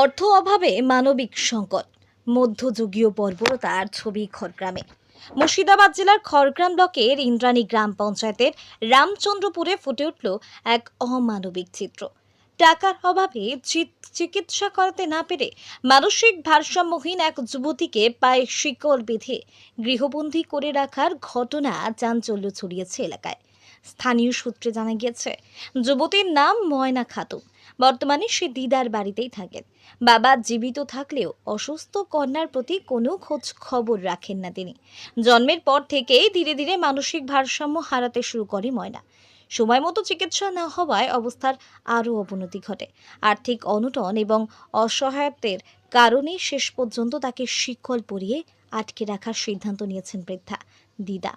অর্থ অভাবে মানবিক সংকট। মধ্যযুগীয় বর্বরতার ছবি খড়গ্রামে। মুর্শিদাবাদ জেলার খড়গ্রাম ব্লকের ইন্দ্রাণী গ্রাম পঞ্চায়েতের রামচন্দ্রপুরে ফুটে উঠল এক অমানবিক চিত্র। টাকার অভাবে চিকিৎসা করাতে না পেরে মানসিক ভারসাম্যহীন এক যুবতীকে পায়ে শিকল বেঁধে গৃহবন্দী করে রাখার ঘটনা চাঞ্চল্য ছড়িয়েছে এলাকায়। স্থানীয় সূত্রে জানা গিয়েছে, যুবতীর নাম ময়না খাতুন। বর্তমানে সে দিদার বাড়িতেই থাকেন বাবা জীবিত থাকলেও অসুস্থ কন্যার প্রতি কোনো খোঁজ খবর রাখেন না তিনি। জন্মের পর থেকেই ধীরে ধীরে মানসিক ভারসাম্য হারাতে শুরু করে ময়না। সময় মতো চিকিৎসা না হওয়ায় অবস্থার আরও অবনতি ঘটে। আর্থিক অনটন এবং অসহায়ত্বের কারণে শেষ পর্যন্ত তাকে শিকল পরিয়ে আটকে রাখার সিদ্ধান্ত নিয়েছেন বৃদ্ধা, দিদা।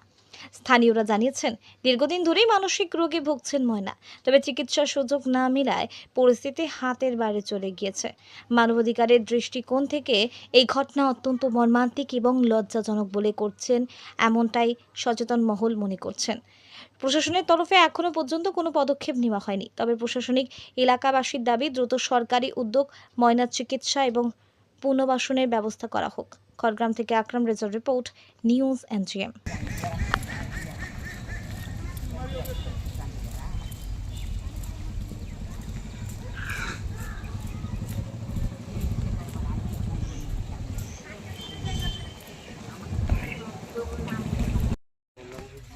স্থানীয়রা জানিয়েছেন, দীর্ঘদিন ধরেই মানসিক রোগে ভুগছেন ময়না, তবে চিকিৎসার সুযোগ না মেলায় পরিস্থিতি হাতের বাইরে চলে গিয়েছে। মানবাধিকারের দৃষ্টিকোণ থেকে এই ঘটনা অত্যন্ত মর্মান্তিক এবং লজ্জাজনক বলে করছেন, এমনটাই সচেতন মহল মনে করছেন। প্রশাসনের তরফে এখনও পর্যন্ত কোনো পদক্ষেপ নেওয়া হয়নি, তবে প্রশাসনিক এলাকাবাসীর দাবি দ্রুত সরকারি উদ্যোগ ময়নার চিকিৎসা এবং পুনর্বাসনের ব্যবস্থা করা হোক। খড়গ্রাম থেকে আকরাম রেজার রিপোর্ট, নিউজ এনজিএম।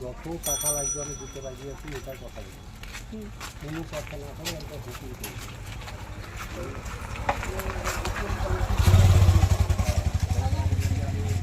যত টাকা লাগবে আমি দিতে রাজি আছি এটার কথা বলি কোনো কথা না হলে একটা হুকুম করি